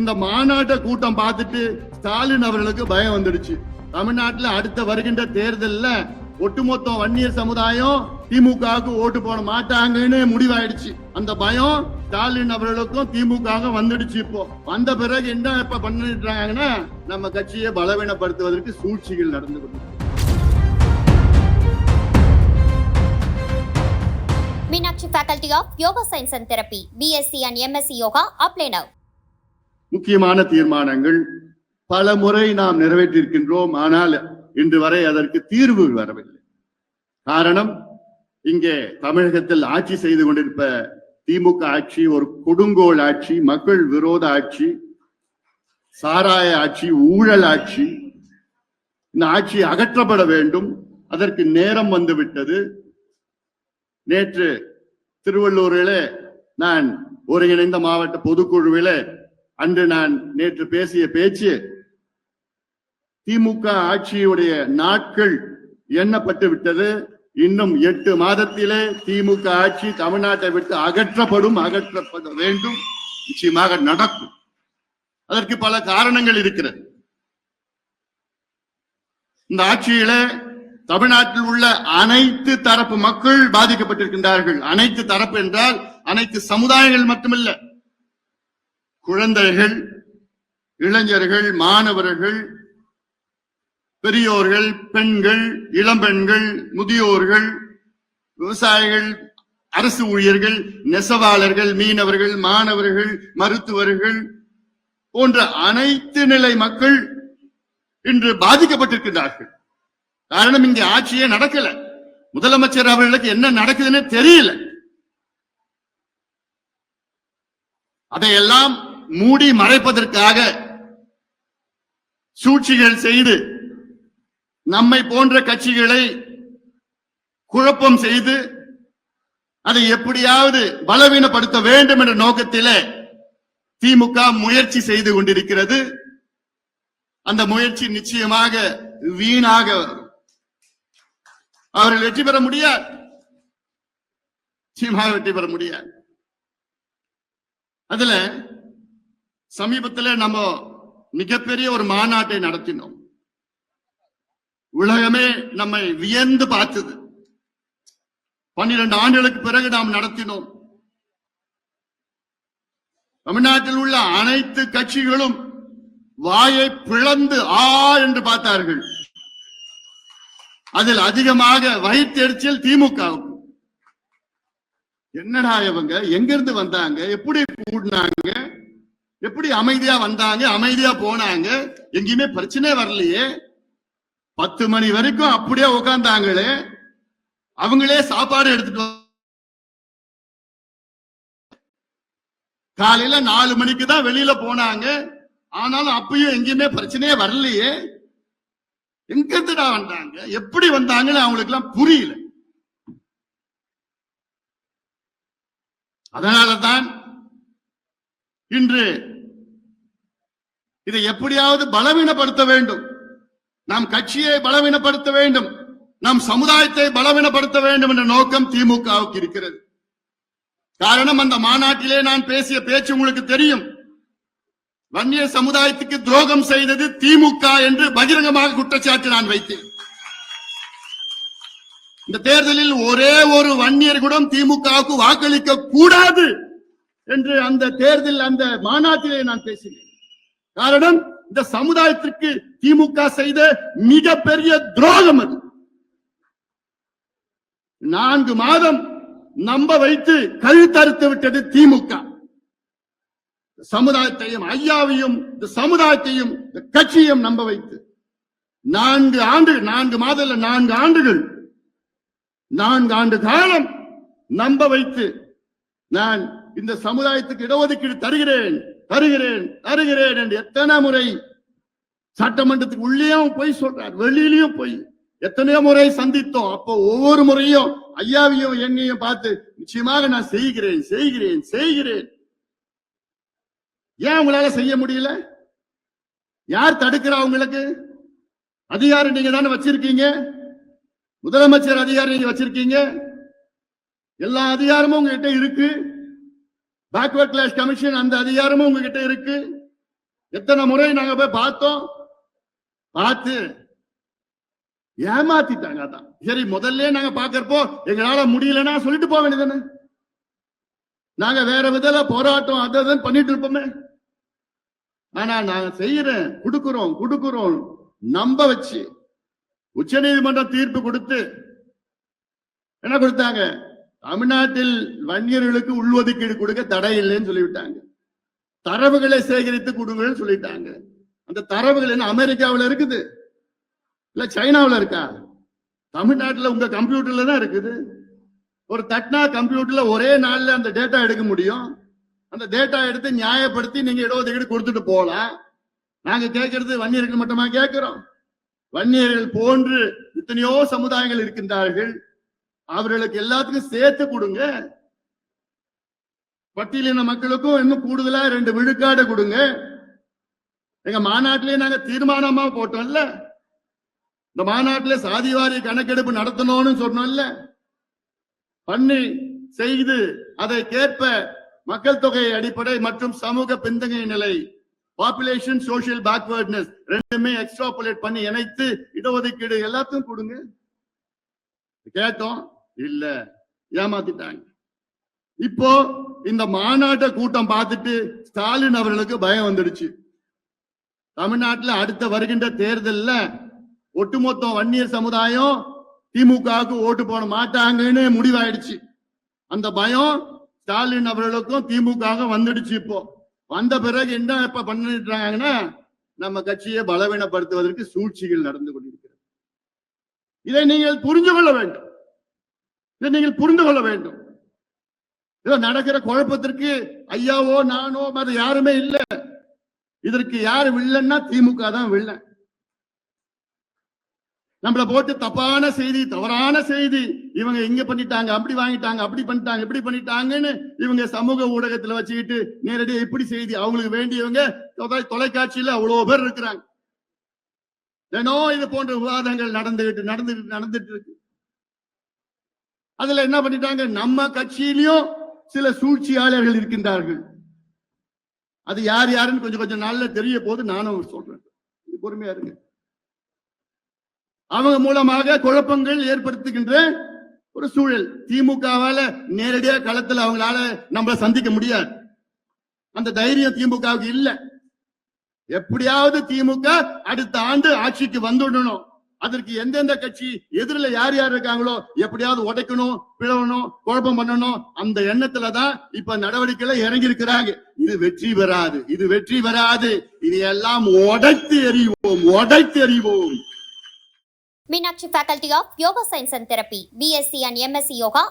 இந்த மாநாட்ட கூட்டம் பார்த்துட்டு ஸ்டாலின் அவர்களுக்கு பயம் வந்துடுச்சு. தமிழ்நாட்டில் அடுத்த வருகின்ற தேர்தலில் ஒட்டுமொத்த வன்னியர் சமுதாயம் திமுகவுக்கு ஓட்டு போட மாட்டாங்கன்னு முடிவாயிடுச்சு. அந்த பயம் ஸ்டாலின் அவர்களுக்கும் திமுக வந்துடுச்சு இப்போ. வந்த பிறகு என்ன இப்ப பண்ணிட்டாங்கன்னா நம்ம கட்சியை பலவீனப்படுத்துவதற்கு சூழ்ச்சிகள் நடந்து கொண்டு Meenakshi faculty of yoga science and therapy BSc and MSc yoga apply now முக்கியமான தீர்மானங்கள் பல முறை நாம் நிறைவேற்றியிருக்கின்றோம் ஆனால் இன்று வரை அதற்கு தீர்வு வரவில்லை. காரணம் இங்கே தமிழகத்தில் ஆட்சி செய்து கொண்டிருப்ப திமுக ஆட்சி ஒரு கொடுங்கோல் ஆட்சி மக்கள் விரோத ஆட்சி சாராய ஆட்சி ஊழல் ஆட்சி. இந்த ஆட்சி அகற்றப்பட வேண்டும். அதற்கு நேரம் வந்துவிட்டது. நேற்று திருவள்ளூரிலே நான் ஒருங்கிணைந்த மாவட்ட பொதுக்குழுவிலே அன்று நான் நேற்று பேசிய பேச்சு திமுக ஆட்சியுடைய நாட்கள் எண்ணப்பட்டு விட்டது. இன்னும் எட்டு மாதத்திலே திமுக ஆட்சி தமிழ்நாட்டை விட்டு அகற்றப்படும் அகற்றப்பட வேண்டும். நிச்சயமாக நடக்கும். அதற்கு பல காரணங்கள் இருக்கிறது. இந்த ஆட்சியிலே தமிழ்நாட்டில் உள்ள அனைத்து தரப்பு மக்கள் பாதிக்கப்பட்டிருக்கின்றார்கள். அனைத்து தரப்பு என்றால் அனைத்து சமுதாயங்கள் மட்டுமில்லை. குழந்தைகள் இளைஞர்கள் மாணவர்கள் பெரியோர்கள் பெண்கள் இளம்பெண்கள் முதியோர்கள் விவசாயிகள் அரசு ஊழியர்கள் நெசவாளர்கள் மீனவர்கள் மாணவர்கள் மருத்துவர்கள் போன்ற அனைத்து நிலை மக்கள் இன்று பாதிக்கப்பட்டிருக்கிறார்கள் காரணம் இங்கே ஆட்சியே நடக்கல. முதலமைச்சர் அவர்களுக்கு என்ன நடக்குதுன்னு தெரியல. அதையெல்லாம் மூடி மறைப்பதற்காக சூழ்ச்சிகள் செய்து நம்மை போன்ற கட்சிகளை குழப்பம் செய்து அதை எப்படியாவது பலவீனப்படுத்த வேண்டும் என்ற நோக்கத்திலே திமுக முயற்சி செய்து கொண்டிருக்கிறது. அந்த முயற்சி நிச்சயமாக வீணாக அவர்கள் வெற்றி பெற முடியாது. நிச்சயமாக வெற்றி பெற முடியாது. அதுல சமீபத்துல நம்ம மிகப்பெரிய ஒரு மாநாட்டை நடத்தினோம். உலகமே நம்மை வியந்து பார்த்தது. பன்னிரண்டு ஆண்டுகளுக்கு பிறகு நாம் நடத்தினோம். தமிழ்நாட்டில் உள்ள அனைத்து கட்சிகளும் வாயை பிளந்து ஆ என்று பார்த்தார்கள். அதில் அதிகமாக வயிற்றெரிச்சல் திமுகவுக்கு என்னடா இவங்க? எங்கிருந்து வந்தாங்க? எப்படி கூடினாங்க? எப்படி அமைதியா வந்தாங்க அமைதியா போனாங்க எங்கேயுமே பிரச்சனை வரலையே. பத்து மணி வரைக்கும் அப்படியே உட்காந்தாங்களே அவங்களே சாப்பாடு எடுத்துட்டு காலையில நாலு மணிக்கு தான் வெளியில போனாங்க. ஆனாலும் அப்பயும் எங்கேயுமே பிரச்சனையே வரலையே. எங்க இருந்துடா வந்தாங்க? எப்படி வந்தாங்கன்னு அவங்களுக்கு எல்லாம் புரியல. அதனாலதான் இன்று இதை எப்படியாவது பலவீனப்படுத்த வேண்டும். நாம் கட்சியை பலவீனப்படுத்த வேண்டும். நம் சமுதாயத்தை பலவீனப்படுத்த வேண்டும் என்ற நோக்கம் திமுகவுக்கு இருக்கிறது. காரணம் அந்த மாநாட்டிலே நான் பேசிய பேச்சு உங்களுக்கு தெரியும். வன்னிய சமுதாயத்துக்கு துரோகம் செய்தது திமுக என்று பகிரங்கமாக குற்றச்சாட்டு நான் வைத்தேன். இந்த தேர்தலில் ஒரே ஒரு வன்னியர் கூட திமுகவுக்கு வாக்களிக்க கூடாது. என்று அந்த தேர்தல் அந்த மாநாட்டிலே நான் பேசினேன். காரணம் இந்த சமுதாயத்திற்கு திமுக செய்த மிகப்பெரிய துரோகம் அது. நான்கு மாதம் நம்ப வைத்து கழுத்தறுத்து விட்டது திமுக. சமுதாயத்தையும் ஐயாவையும் இந்த சமுதாயத்தையும் இந்த கட்சியும் நம்ப வைத்து நான்கு ஆண்டு நான்கு மாதம் நான்கு ஆண்டுகள் நான்கு ஆண்டு காலம் நம்ப வைத்து நான் இந்த சமுதாயத்துக்கு இடஒதுக்கீடு தருகிறேன் தருகிறேன் தருகிறேன் என்று எத்தனை முறை சட்டமன்றத்துக்கு உள்ளேயும் போய் சொல்றார் வெளியிலயும் போய். எத்தனையோ முறை சந்தித்தோம். அப்போ ஒவ்வொரு முறையும் ஐயாவையும் என்னையும் பார்த்து நிச்சயமாக நான் செய்கிறேன் செய்கிறேன் செய்கிறேன். ஏன் உங்களால செய்ய முடியல? யார் தடுக்கிறா உங்களுக்கு? அதிகாரம் நீங்க தானே வச்சிருக்கீங்க. முதலமைச்சர் அதிகாரம் நீங்க வச்சிருக்கீங்க. எல்லா அதிகாரமும் உங்ககிட்ட இருக்கு. பேக்வர்ட் கிளாஸ் கமிஷன் அந்த அதிகாரமும் உங்ககிட்ட இருக்கு. எத்தனை முறை நாங்க போய் பார்த்தோம்? பார்த்து ஏமாத்திட்டாங்க அதான். சரி முதல்ல நாங்க பாக்குறப்போ எங்களால முடியலன்னா சொல்லிட்டு போக வேண்டியதானே நாங்க வேற விதத்துல போராட்டம் அதை பண்ணிட்டு இருப்போமே. ஆனா நாங்க செய்யறேன் கொடுக்கிறோம் கொடுக்கிறோம் நம்ப வச்சு. உச்சநீதிமன்றம் தீர்ப்பு கொடுத்து என்ன கொடுத்தாங்க? தமிழ்நாட்டில் வன்னியர்களுக்கு உள்ஒதுக்கீடு கொடுக்க தடை இல்லைன்னு சொல்லிவிட்டாங்க. தரவுகளை சேகரித்து கொடுங்கன்னு சொல்லிட்டாங்க. அந்த தரவுகள் என்ன அமெரிக்காவில் இருக்குது? இல்ல சைனாவில் இருக்கா? தமிழ்நாட்டில் உங்க கம்ப்யூட்டர்ல தான் இருக்குது. ஒரு தட்னா கம்ப்யூட்டர்ல ஒரே நாள்ல அந்த டேட்டா எடுக்க முடியும். அந்த டேட்டா எடுத்து நியாயப்படுத்தி நீங்க இடஒதுக்கீடு கொடுத்துட்டு போகலாம். நாங்க கேட்கறது வன்னியர்கள் மட்டுமா கேட்கிறோம் வன்னியர்கள் போன்று எத்தனையோ சமுதாயங்கள் இருக்கின்றார்கள். அவர்களுக்கு எல்லாத்துக்கும் சேர்த்து கொடுங்க. பட்டியலின மக்களுக்கும் இன்னும் கூடுதலா ரெண்டு விழுக்காடு கொடுங்க. எங்க மாநாட்டிலேயே நாங்க தீர்மானமா போட்டோம்ல. இந்த மாநாட்டில சாதிவாரி கணக்கெடுப்பு நடத்தணும்னு சொன்னோம்ல. பண்ணி செய்து அதை கேட்ப மக்கள் தொகை அடிப்படை மற்றும் சமூக பின்தங்கிய நிலை பாப்புலேஷன் சோசியல் பேக்வர்ட்னஸ் ரெண்டுமே எக்ஸ்ட்ராபுலேட் பண்ணி இணைத்து இடஒதுக்கீடு எல்லாத்தையும் கொடுங்க. கேட்டோம். இல்ல. ஏமாத்திட்டாங்க. இப்போ இந்த மாநாட்ட கூட்டம் பார்த்துட்டு ஸ்டாலின் அவர்களுக்கு பயம் வந்துடுச்சு. தமிழ்நாட்டுல அடுத்த வருகின்ற தேர்தல்ல ஒட்டுமொத்த வன்னியர் சமுதாயம் திமுகவுக்கு ஓட்டு போட மாட்டாங்கன்னு முடிவாயிடுச்சு. அந்த பயம் ஸ்டாலின் அவர்களுக்கும் திமுக வந்துடுச்சு இப்போ. வந்த பிறகு என்ன இப்ப பண்ணிட்டாங்கன்னா நம்ம கட்சியை பலவீனப்படுத்துவதற்கு சூழ்ச்சிகள் நடந்து கொண்டிருக்கிறது. இதை நீங்கள் புரிந்து கொள்ள வேண்டும். இதை நீங்கள் புரிந்து கொள்ள வேண்டும். இதோ நடக்கிற குழப்பத்திற்கு ஐயாவோ நானோ மற்ற யாருமே இல்ல. இதற்கு யாரு வில்லன்னா திமுக தான் வில்லன். நம்மள போட்டு தப்பான செய்தி தவறான செய்தி இவங்க இங்க பண்ணிட்டாங்க அப்படி வாங்கிட்டாங்க அப்படி பண்ணிட்டாங்க இப்படி பண்ணிட்டாங்கன்னு இவங்க சமூக ஊடகத்துல வச்சுக்கிட்டு நேரடியாக இப்படி செய்தி அவங்களுக்கு வேண்டியவங்க தொலைக்காட்சியில அவ்வளவு பேர் இருக்கிறாங்க. தினம் இது போன்ற விவாதங்கள் நடந்துகிட்டு நடந்துகிட்டு நடந்துட்டு இருக்கு. அதுல என்ன பண்ணிட்டாங்க? நம்ம கட்சியிலையும் சில சூழ்ச்சியாளர்கள் இருக்கின்றார்கள். அது யார் யாருன்னு கொஞ்சம் கொஞ்சம் நாள்ல தெரிய போது நானும் சொல்றேன். பொறுமையா இருங்க. அவங்க மூலமாக குழப்பங்கள் ஏற்படுத்துகின்ற ஒரு சூழல். திமுகவால நேரடியா களத்துல அவங்களால நம்மள சந்திக்க முடியாது. அந்த தைரியம் திமுகவுக்கு இல்லை. எப்படியாவது திமுக அடுத்த ஆண்டு ஆட்சிக்கு வந்துடணும். அதற்கு எந்தெந்த கட்சி எதிரில யார் யார் இருக்காங்களோ எப்படியாவது உடைக்கணும் பிளவணும் குழப்பம் பண்ணணும் அந்த எண்ணத்துல தான் இப்ப நடவடிக்கையில இறங்கி இருக்கிறாங்க இது வெற்றி பெறாது இது வெற்றி பெறாது. இது எல்லாம் உடைத்து எறிவோம் உடைத்து எறிவோம். Meenakshi Faculty of Yoga Science and Therapy, BSc and MSc Yoga,